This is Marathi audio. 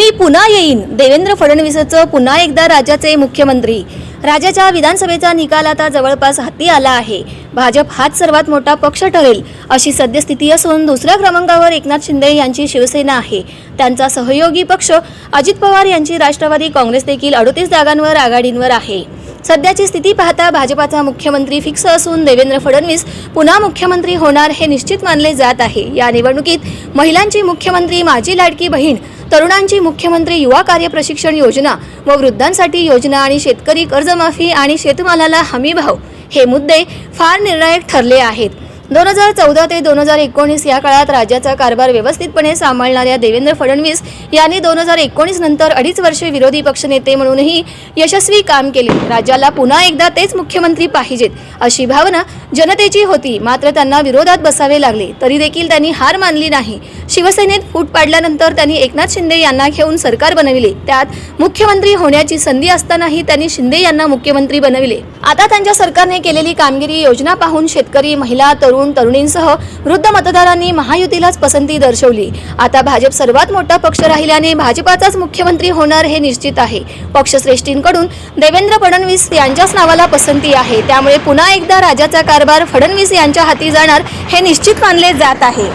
मी पुन्हा येईन. देवेंद्र फडणवीसचं पुन्हा एकदा राज्याचे मुख्यमंत्री. राज्याच्या विधानसभेचा निकाल आता जवळपास हाती आला आहे. भाजप हाच सर्वात मोठा पक्ष ठरेल अशी सद्यस्थिती असून दुसऱ्या क्रमांकावर एकनाथ शिंदे यांची शिवसेना आहे. त्यांचा सहयोगी पक्ष अजित पवार यांची राष्ट्रवादी काँग्रेस देखील अडोतीस जागांवर आघाडींवर आहे. सध्याची स्थिती पाहता भाजपाचा मुख्यमंत्री फिक्स असून देवेंद्र फडणवीस पुन्हा मुख्यमंत्री होणार हे निश्चित मानले जात आहे. या निवडणुकीत महिलांची मुख्यमंत्री माझी लाडकी बहीण तरुणांची मुख्यमंत्री युवा कार्य प्रशिक्षण योजना व वृद्धांसाठी योजना आणि शेतकरी कर्जमाफी आणि शेतमालाला हमीभाव हे मुद्दे फार निर्णायक ठरले आहेत. दोन हजार चौदा ते दोन हजार एकोणीस या काळात राज्याचा कारभार व्यवस्थितपणे सांभाळणाऱ्या देवेंद्र फडणवीस यांनी दोन हजार एकोणीस नंतर अडीच वर्षे विरोधी पक्षनेते म्हणूनही यशस्वी काम केले. राज्याला पुन्हा एकदा तेच मुख्यमंत्री पाहिजेत अशी भावना जनतेची होती. मात्र त्यांना विरोधात बसावे लागले तरी देखील त्यांनी हार मानली नाही. शिवसेनेत फूट पाडल्यानंतर त्यांनी एकनाथ शिंदे यांना घेऊन सरकार बनविले. त्यात मुख्यमंत्री होण्याची संधी असतानाही त्यांनी शिंदे यांना मुख्यमंत्री बनविले. आता त्यांच्या सरकारने केलेली कामगिरी योजना पाहून शेतकरी महिला तरुण तरुण तरुणींसह वृद्ध मतदारांनी महायुतीलाच पसंती दर्शवली. आता भाजप सर्वात मोठा पक्ष राहिल्याने भाजपाचाच मुख्यमंत्री होणार हे निश्चित आहे. पक्षश्रेष्ठींकडून देवेंद्र फडणवीस यांच्याच नावाला पसंती आहे. त्यामुळे पुन्हा एकदा राज्याचा कारभार फडणवीस यांच्या हाती जाणार हे निश्चित मानले जात आहे.